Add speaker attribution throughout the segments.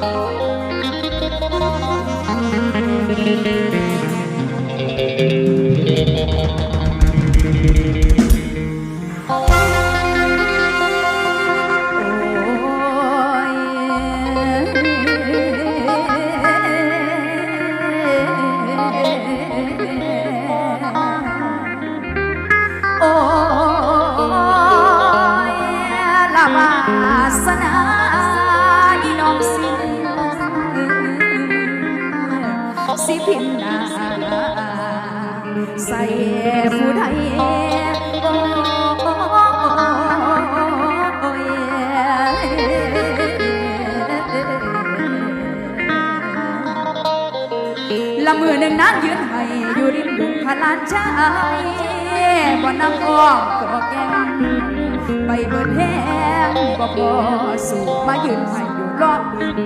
Speaker 1: Thank you. ใส่ผู้ใดโอ้ยละมือหนึ่งนางยืนให้อยู่ริมดุพลานชายบ่นำอ้อมก็แกงไปเบิดแห้งบ่พอสู่มายืนให้อยู่รอบดึง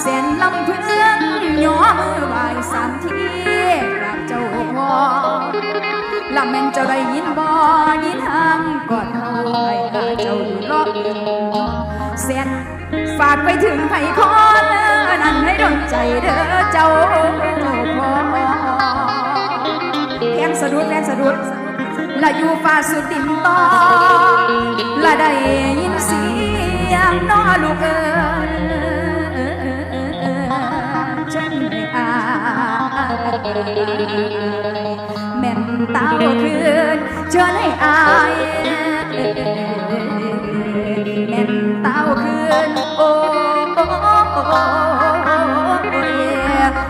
Speaker 1: เส้นลำเพื่อน สามทีกราบเจ้าพ่อลำแม่นเจ้าได้ยินบ่ยินทางก่อนเขาให้หาเจ้าดูรอบเส้นฝากไปถึงไผ่คอนนั้นให้ดนใจเด้อเจ้าพ่อแพงสะดุดแพงสะดุดละอยู่ฟ้าสุดดินต่อละได้ยินเสียงน้อลูกเอ๋ย แม่นเต้าคืนเชิญให้อายแม่นเต้าคืนโอ้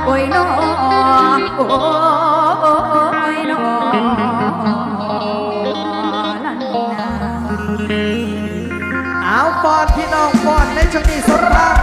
Speaker 1: โอ้ยน้อโอ้ยน้อลันนา
Speaker 2: เอาปอนพี่น้องปอนในชนี้สรา